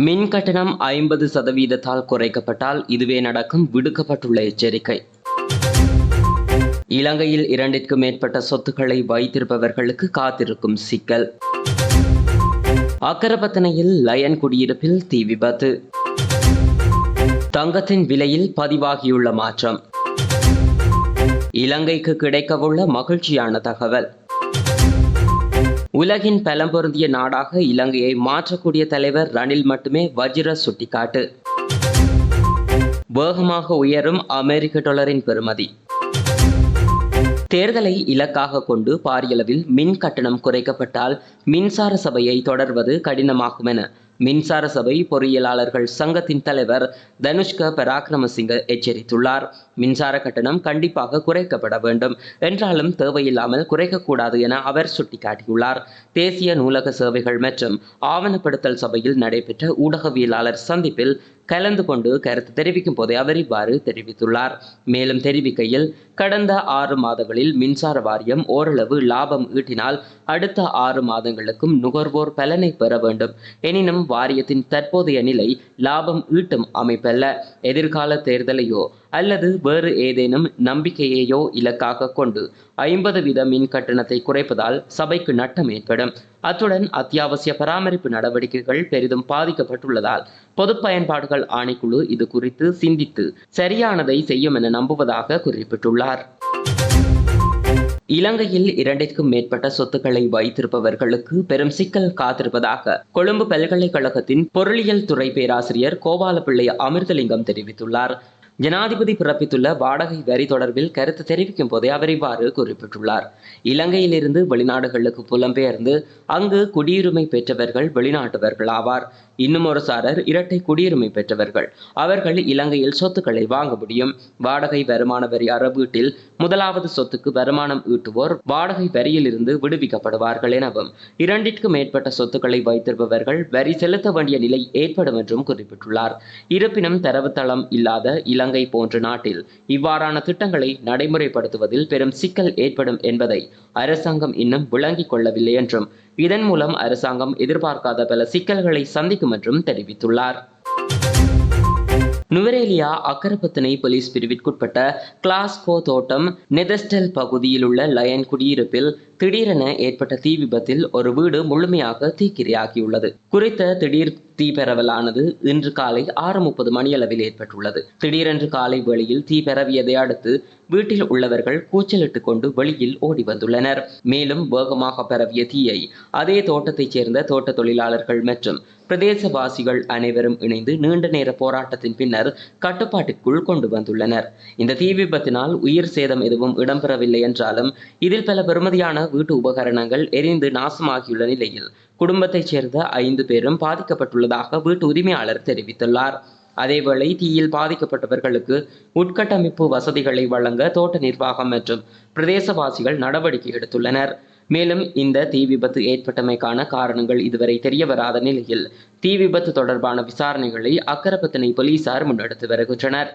மின் கட்டணம் ஐம்பது சதவீதத்தால் குறைக்கப்பட்டால் இதுவே நடக்கும் விடுக்கப்பட்டுள்ள எச்சரிக்கை. இலங்கையில் இரண்டிற்கு மேற்பட்ட சொத்துக்களை வைத்திருப்பவர்களுக்கு காத்திருக்கும் சிக்கல். அக்கரப்பத்தனையில் லயன் குடியிருப்பில் தீ விபத்து. தங்கத்தின் விலையில் பதிவாகியுள்ள மாற்றம். இலங்கைக்கு கிடைக்கவுள்ள மகிழ்ச்சியான தகவல். உலகின் பலம் பொருந்திய நாடாக இலங்கையை மாற்றக்கூடிய தலைவர் ரணில் மட்டுமே வஜ்ர சுட்டிக்காட்டு. வேகமாக உயரும் அமெரிக்க டாலரின் பெறுமதி. தேர்தலை இலக்காக கொண்டு பாரியளவில் மின் கட்டணம் குறைக்கப்பட்டால் மின்சார சபையை தொடர்வது கடினமாகும் என மின்சார சபை பொறியியலாளர்கள் சங்கத்தின் தலைவர் தனுஷ்க பராக்கிரமசிங்க எச்சரித்துள்ளார். மின்சார கட்டணம் கண்டிப்பாக குறைக்கப்பட வேண்டும். என்றாலும் தேவையில்லாமல் குறைக்கக்கூடாது என அவர் சுட்டிக்காட்டியுள்ளார். தேசிய நூலக சேவைகள் மற்றும் ஆவணப்படுத்தல் சபையில் நடைபெற்ற ஊடகவியலாளர் சந்திப்பில் கலந்து கொண்டு கருத்து தெரிவிக்கும் போதே அவர் இவ்வாறு தெரிவித்துள்ளார். மேலும் தெரிவிக்கையில் கடந்த ஆறு மாதங்களில் மின்சார வாரியம் ஓரளவு லாபம் ஈட்டினால் அடுத்த ஆறு மாதங்களுக்கும் நுகர்வோர் பலனை பெற வேண்டும். எனினும் வாரியத்தின் தற்போதைய நிலை லாபம் ஈட்டும் அமைப்பல்ல. எதிர்கால தேர்தலையோ அல்லது வேறு ஏதேனும் நம்பிக்கையையோ இலக்காக கொண்டு ஐம்பது வீத மின் கட்டணத்தை குறைப்பதால் சபைக்கு நட்டம் ஏற்படும். அத்துடன் அத்தியாவசிய பராமரிப்பு நடவடிக்கைகள் பெரிதும் பாதிக்கப்பட்டுள்ளதால் பொது பயன்பாடுகள் ஆணைக்குழு இது குறித்து சிந்தித்து சரியானதை செய்யும் என நம்புவதாக குறிப்பிட்டுள்ளார். இலங்கையில் இரண்டிற்கும் மேற்பட்ட சொத்துக்களை வைத்திருப்பவர்களுக்கு பெரும் சிக்கல் காத்திருப்பதாக கொழும்பு பல்கலைக்கழகத்தின் பொருளியல் துறை பேராசிரியர் கோபாலபிள்ளை அமிர்தலிங்கம் தெரிவித்துள்ளார். ஜனாதிபதி பிறப்பித்துள்ள வாடகை வரி தொடர்பில் கருத்து தெரிவிக்கும் போதே அவர் இவ்வாறு குறிப்பிட்டுள்ளார். இலங்கையிலிருந்து வெளிநாடுகளுக்கு புலம்பெயர்ந்து அங்கு குடியுரிமை பெற்றவர்கள் வெளிநாட்டவர்கள் ஆவார். இன்னும் ஒரு சாரர் இரட்டை குடியுரிமை பெற்றவர்கள். அவர்கள் இலங்கையில் சொத்துக்களை வாங்க முடியும். வாடகை வருமான வரி அறவீட்டில் முதலாவது சொத்துக்கு வருமானம் ஈட்டுவோர் வாடகை வரியிலிருந்து விடுவிக்கப்படுவார்கள் எனவும் இரண்டிற்கு மேற்பட்ட சொத்துக்களை வைத்திருப்பவர்கள் வரி செலுத்த வேண்டிய நிலை ஏற்படும் என்றும் குறிப்பிட்டுள்ளார். இருப்பினும் தரவுத்தளம் இல்லாத இலங்கை இலங்கை போன்ற நாட்டில் இவ்வாறான திட்டங்களை நடைமுறைப்படுத்துவதில் பெரும் சிக்கல் ஏற்படும் என்பதை அரசாங்கம் இன்னும் விளங்கிக் கொள்ளவில்லை என்றும் இதன் மூலம் அரசாங்கம் எதிர்பார்க்காத பல சிக்கல்களை சந்திக்கும் என்றும் தெரிவித்துள்ளார். நுவரேலியா அக்கரப்பத்தினை போலீஸ் பிரிவிற்குட்பட்ட கிளாஸ்கோ தோட்டம் நெதஸ்டல் பகுதியில் உள்ள லயன் குடியிருப்பில் திடீரென ஏற்பட்ட தீ விபத்தில் ஒரு வீடு முழுமையாக தீக்கிரையாகியுள்ளது. குறித்த திடீர் தீ பரவலானது இன்று காலை ஆறு முப்பது மணியளவில் ஏற்பட்டுள்ளது. திடீரென்று காலை வெளியில் தீ பரவியதை அடுத்து வீட்டில் உள்ளவர்கள் கூச்சலிட்டுக் கொண்டு வெளியில் ஓடி வந்துள்ளனர். மேலும் வேகமாக பரவிய தீயை அதே தோட்டத்தைச் சேர்ந்த தோட்ட தொழிலாளர்கள் மற்றும் பிரதேசவாசிகள் அனைவரும் இணைந்து நீண்ட நேர போராட்டத்தின் பின்னர் கட்டுப்பாட்டிற்குள் கொண்டு வந்துள்ளனர். இந்த தீ விபத்தினால் உயிர் சேதம் எதுவும் இடம்பெறவில்லை என்றாலும் இதில் பல பெருமதியான வீட்டு உபகரணங்கள் எரிந்து நாசமாகியுள்ள நிலையில் குடும்பத்தைச் சேர்ந்த ஐந்து பேரும் பாதிக்கப்பட்டுள்ளதாக வீட்டு உரிமையாளர் தெரிவித்துள்ளார். அதேவேளை தீயில் பாதிக்கப்பட்டவர்களுக்கு உட்கட்டமைப்பு வசதிகளை வழங்க தோட்ட நிர்வாகம் மற்றும் பிரதேசவாசிகள் நடவடிக்கை எடுத்துள்ளனர். மேலும் இந்த தீ விபத்து ஏற்பட்டமைக்கான காரணங்கள் இதுவரை தெரியவராத நிலையில் தீ விபத்து தொடர்பான விசாரணைகளை அக்கரப்பத்தினை போலீசார் முன்னெடுத்து வருகின்றனர்.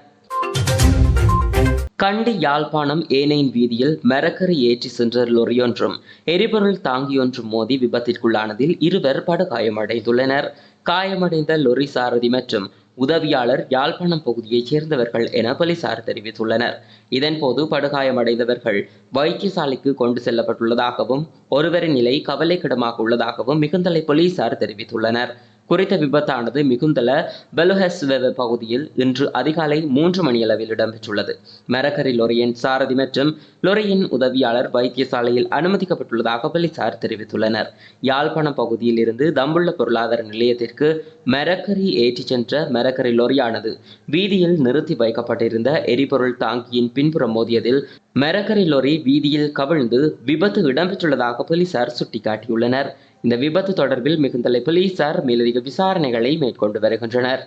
கண்டி யாழ்ப்பாணம் ஏனையின் வீதியில் மரக்கரை ஏற்றி சென்ற லொரியொன்றும் எரிபொருள் தாங்கியொன்றும் மோதி விபத்திற்குள்ளானதில் இருவர் படுகாயமடைந்துள்ளனர். காயமடைந்த லொரி சாரதி மற்றும் உதவியாளர் யாழ்ப்பாணம் பகுதியைச் சேர்ந்தவர்கள் என போலீசார் தெரிவித்துள்ளனர். இதன்போது படுகாயமடைந்தவர்கள் வைத்தியசாலைக்கு கொண்டு செல்லப்பட்டுள்ளதாகவும் ஒருவரின் நிலை கவலைக்கிடமாக உள்ளதாகவும் மிகுந்தலை போலீசார் தெரிவித்துள்ளனர். குறித்த விபத்தானது மிகுந்தல பெலுஹெஸ்வெவ பகுதியில் இன்று அதிகாலை மூன்று மணியளவில் இடம்பெற்றுள்ளது. மரக்கரி லொரியின் சாரதி மற்றும் லொரியின் உதவியாளர் வைத்தியசாலையில் அனுமதிக்கப்பட்டுள்ளதாக போலீசார் தெரிவித்துள்ளனர். யாழ்ப்பாண பகுதியில் இருந்து தம்புள்ள பொருளாதார நிலையத்திற்கு மெரக்கரி ஏற்றிச் சென்ற மெரக்கரி லொரியானது வீதியில் நிறுத்தி வைக்கப்பட்டிருந்த எரிபொருள் தாங்கியின் பின்புறம் மோதியதில் மெரக்கரி லொரி வீதியில் கவிழ்ந்து விபத்து இடம்பெற்றுள்ளதாக போலீசார் சுட்டிக்காட்டியுள்ளனர். இந்த விபத்து தொடர்பில் மிகுந்தலை போலீசார் மேலதிக விசாரணைகளை மேற்கொண்டு வருகின்றனர்.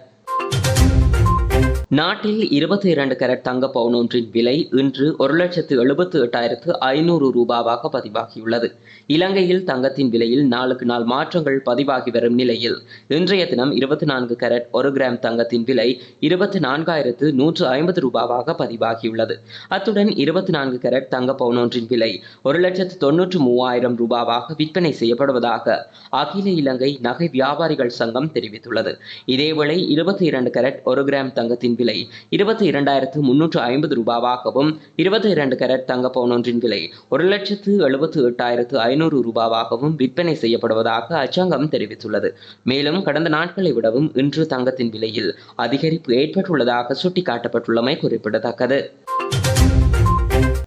நாட்டில் இருபத்தி இரண்டு கேரட் தங்க பவுன் ஒன்றின் விலை இன்று ஒரு லட்சத்து எழுபத்து எட்டாயிரத்து ஐநூறு ரூபாவாக பதிவாகியுள்ளது. இலங்கையில் தங்கத்தின் விலையில் நாளுக்கு நாள் மாற்றங்கள் பதிவாகி வரும் நிலையில் இன்றைய தினம் இருபத்தி நான்கு கேரட் ஒரு கிராம் தங்கத்தின் விலை இருபத்தி நான்காயிரத்து நூற்று ஐம்பது ரூபாவாக பதிவாகியுள்ளது. அத்துடன் இருபத்தி நான்கு கேரட் தங்க பவுன் ஒன்றின் விலை ஒரு லட்சத்து தொன்னூற்று மூவாயிரம் ரூபாவாக விற்பனை செய்யப்படுவதாக அகில இலங்கை நகை வியாபாரிகள் சங்கம் தெரிவித்துள்ளது. இதேவேளை இருபத்தி இரண்டு கேரட் ஒரு கிராம் தங்கத்தின் விலை இருபத்தி இரண்டாயிரத்து முன்னூற்று ஐம்பது ரூபாவாகவும் இருபத்தி இரண்டு கேரட் தங்க பவுனொன்றின் விலை ஒரு லட்சத்து எழுபத்து எட்டாயிரத்து ஐநூறு ரூபாவாகவும் விற்பனை செய்யப்படுவதாக அச்சங்கம் தெரிவித்துள்ளது. மேலும் கடந்த நாட்களை விடவும் இன்று தங்கத்தின் விலையில் அதிகரிப்பு ஏற்பட்டுள்ளதாக சுட்டிக்காட்டப்பட்டுள்ளமை குறிப்பிடத்தக்கது.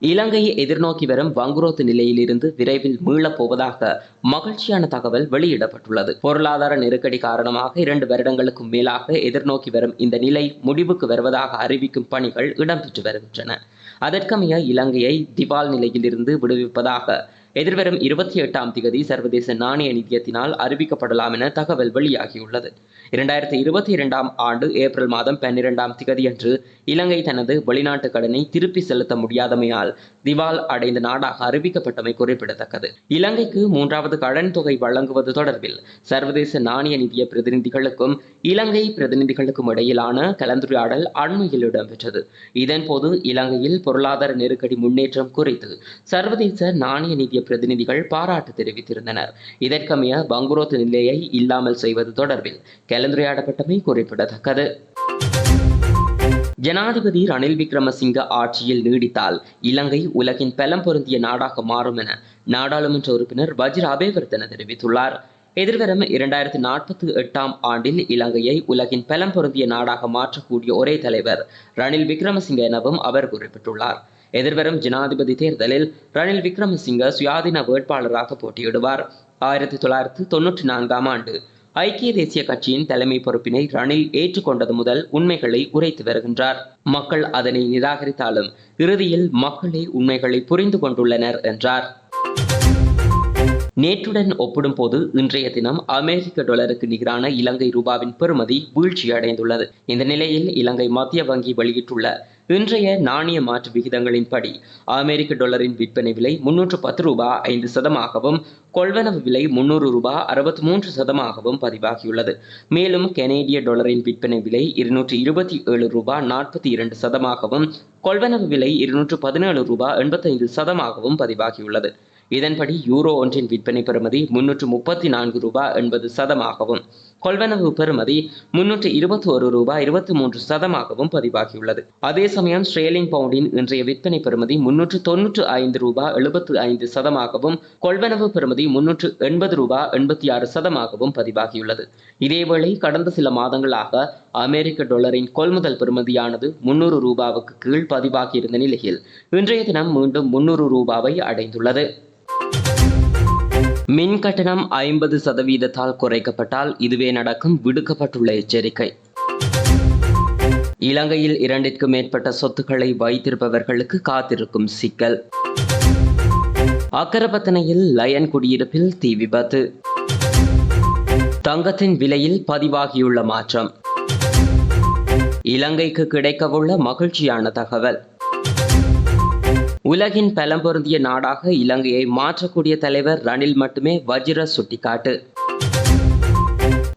இலங்கையை எதிர்நோக்கி வரும் வங்குரோத்து நிலையிலிருந்து விரைவில் மீளப் போவதாக மகிழ்ச்சியான தகவல் வெளியிடப்பட்டுள்ளது. பொருளாதார நெருக்கடி காரணமாக இரண்டு வருடங்களுக்கும் மேலாக எதிர்நோக்கி வரும் இந்த நிலை முடிவுக்கு வருவதாக அறிவிக்கும் பணிகள் இடம்பெற்று வருகின்றன. அதற்கமைய இலங்கையை திவால் நிலையிலிருந்து விடுவிப்பதாக எதிர்வரும் இருபத்தி எட்டாம் திகதி சர்வதேச நாணய நிதியத்தினால் அறிவிக்கப்படலாம் என தகவல் வெளியாகியுள்ளது. இரண்டாயிரத்தி இருபத்தி இரண்டாம் ஆண்டு ஏப்ரல் மாதம் பன்னிரெண்டாம் திகதியன்று இலங்கை தனது வெளிநாட்டு கடனை திருப்பி செலுத்த முடியாதமையால் திவால் அடைந்த நாடாக அறிவிக்கப்பட்டமை குறிப்பிடத்தக்கது. இலங்கைக்கு மூன்றாவது கடன் தொகை வழங்குவது தொடர்பில் சர்வதேச நாணய நிதிய பிரதிநிதிகளுக்கும் இலங்கை பிரதிநிதிகளுக்கும் இடையிலான கலந்துரையாடல் அண்மையில் இடம்பெற்றது. இதன்போது இலங்கையில் பொருளாதார நெருக்கடி முன்னேற்றம் குறித்து சர்வதேச நாணய நிதிய பிரதிநிதிகள் பாராட்டு தெரிவித்திருந்தனர். இதற்கமைய பங்குரோத்து நிலையை இல்லாமல் செய்வது தொடர்பில் கலந்துரையாடப்பட்டமை குறிப்பிடத்தக்கது. ஜனாதிபதி ரணில் விக்ரமசிங்க ஆட்சியில் நீடித்தால் இலங்கை உலகின் பலம் பொருந்திய நாடாக மாறும் என நாடாளுமன்ற உறுப்பினர் வஜ்ர அபேவர்த்தன தெரிவித்துள்ளார். எதிர்வரும் இரண்டாயிரத்தி நாற்பத்தி எட்டாம் ஆண்டில் இலங்கையை உலகின் பலம் பொருந்திய நாடாக மாற்றக்கூடிய ஒரே தலைவர் ரணில் விக்ரமசிங்க எனவும் அவர் குறிப்பிட்டுள்ளார். எதிர்வரும் ஜனாதிபதி தேர்தலில் ரணில் விக்ரமசிங்க சுயாதீன வேட்பாளராக போட்டியிடுவார். ஆயிரத்தி தொள்ளாயிரத்தி தொன்னூற்றி நான்காம் ஆண்டு ஐக்கிய தேசிய கட்சியின் தலைமை பொறுப்பினை ரணில் ஏற்றுக்கொண்டது முதல் உண்மைகளை உரைத்து வருகின்றார். மக்கள் அதனை நிராகரித்தாலும் இறுதியில் மக்களே உண்மைகளை புரிந்து கொண்டுள்ளனர் என்றார். நேற்றுடன் ஒப்பிடும்போது இன்றைய தினம் அமெரிக்க டாலருக்கு நிகரான இலங்கை ரூபாவின் பெறுமதி வீழ்ச்சியடைந்துள்ளது. இந்த நிலையில் இலங்கை மத்திய வங்கி வெளியிட்டுள்ள இன்றைய நாணய மாற்று விகிதங்களின்படி அமெரிக்க டாலரின் விற்பனை விலை முன்னூற்று பத்து ரூபாய் ஐந்து சதமாகவும் கொள்வனவு விலை முன்னூறு ரூபாய் அறுபத்தி மூன்று சதமாகவும் பதிவாகியுள்ளது. மேலும் கெனேடிய டாலரின் விற்பனை விலை இருநூற்றி இருபத்தி ஏழு ரூபாய் நாற்பத்தி இரண்டு சதமாகவும் கொள்வனவு விலை இருநூற்று பதினேழு ரூபாய் எண்பத்தைந்து சதமாகவும் பதிவாகியுள்ளது. இதன்படி யூரோ ஒன்றின் விற்பனை பெறுமதி முன்னூற்று முப்பத்தி நான்கு ரூபாய் எண்பது சதமாகவும் கொள்வனவு பெறுமதி முன்னூற்று இருபத்தி ஒரு ரூபாய் இருபத்தி மூன்று சதமாகவும் பதிவாகியுள்ளது. அதே சமயம் ஸ்ட்ரேலிங் பவுண்டின் இன்றைய விற்பனை பெறுமதி முன்னூற்று தொன்னூற்று ஐந்து ரூபாய் எழுபத்து ஐந்து சதமாகவும் கொள்வனவு பெறுமதி முன்னூற்று எண்பது ரூபாய் எண்பத்தி ஆறு சதமாகவும் பதிவாகியுள்ளது. இதேவேளை கடந்த சில மாதங்களாக அமெரிக்க டாலரின் கொள்முதல் பெறுமதியானது முன்னூறு ரூபாவுக்கு கீழ் பதிவாகியிருந்த நிலையில் இன்றைய தினம் மீண்டும் முன்னூறு ரூபாவை அடைந்துள்ளது. மின் கட்டணம் ஐம்பது சதவீதத்தால் குறைக்கப்பட்டால் இதுவே நடக்கும் விடுக்கப்பட்டுள்ள எச்சரிக்கை. இலங்கையில் இரண்டிற்கு மேற்பட்ட சொத்துக்களை வைத்திருப்பவர்களுக்கு காத்திருக்கும் சிக்கல். அக்கரப்பத்தனையில் லயன் குடியிருப்பில் தீ விபத்து. தங்கத்தின் விலையில் பதிவாகியுள்ள மாற்றம். இலங்கைக்கு கிடைக்கவுள்ள மகிழ்ச்சியான தகவல். உலகின் பலம் பொருந்திய நாடாக இலங்கையை மாற்றக்கூடிய தலைவர் ரணில் மட்டுமே வஜ்ர சுட்டிக்காட்டு.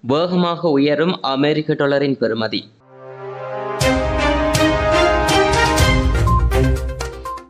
வேகமாக உயரும் அமெரிக்க டாலரின் பெறுமதி.